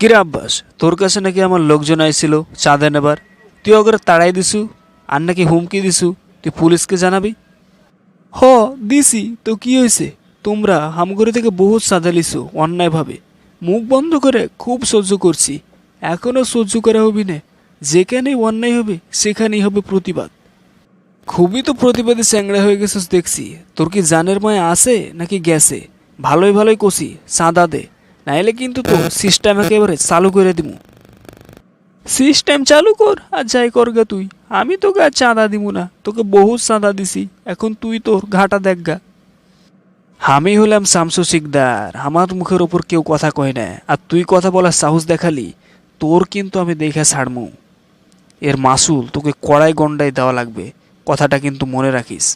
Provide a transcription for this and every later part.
কিরে আব্বাস, তোর কাছে নাকি আমার লোকজন আইছিল চাঁদে নেবার? তুই ওকে তাড়াই দিছু, আর নাকি হুমকি দিছু, তুই পুলিশকে জানাবি? হ, দিছি, তো কি হয়েছে তোমরা হামগড়ি থেকে বহুত সাদা লিছো, অন্যায়ভাবে। মুখ বন্ধ করে খুব সহ্য করছি এখনও সহ্য করা হবি না। যেখানেই অন্যায় হবে, সেখানেই হবে প্রতিবাদ। খুবই তো প্রতিবাদী চ্যাংড়া হয়ে গেছিস দেখছি। তোর কি জানের মায় আছে নাকি গেছে? ভালোই ভালোই কষি চাঁদা দে। নাইলে কিন্তু তো সিস্টেম একেবারে চালু করে দিমু। সিস্টেম চালু কর আর যাই কর গা তুই। আমি তোকে আর চাঁদা দিব না, তোকে বহুত চাঁদা দিছি, এখন তুই তোর ঘাটা দেখ গা। আমি হলাম শামসু সিকদার আমার মুখের ওপর কেউ কথা কয় না, আর তুই কথা বলার সাহস দেখালি, তোর কিন্তু আমি দেখে ছাড়মু। এর মাসুল তোকে কড়াই গন্ডায় দেওয়া লাগবে, কথাটা কিন্তু মনে রাখিস।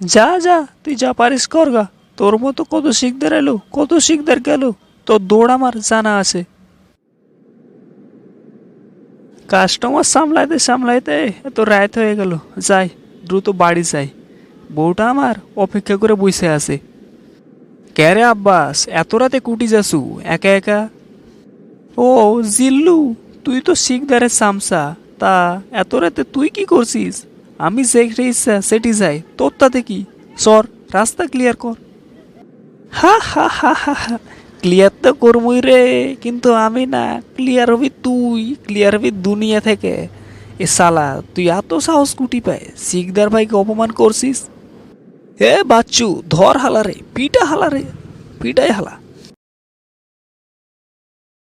যা যা, তুই যা পারিস কর গা। তোর মতো কত শিকদার এলো, কত শিকদার গেল, তোর দৌড় আমার জানা আছে। কাস্টমার সামলাইতে সামলাইতে এত রাত হয়ে গেল, যাই, দ্রুত বাড়ি যাই। বউটা আমার অপেক্ষা করে বসে আছে। ক্যারে আব্বাস, এত রাতে কুটি যাসু, একা একা? ও, জিল্লু, তুই তো শিকদারের সামসা, তা এত রাতে তুই কি করছিস? আমি যেখানে ইচ্ছা সেটি যাই তোর তাতে কি? সর রাস্তা ক্লিয়ার কর। হা হা হা হা হা। ক্লিয়ার তো করবই রে, কিন্তু আমি না ক্লিয়ার হবি তুই ক্লিয়ার হবি দুনিয়া থেকে। এ সালা, তুই এত সাহস কুটি পায়, শিকদার ভাইকে অপমান করছিস? হে বাচ্চু, ধর হালারে, পিটা হালারে, পিটাই হালা।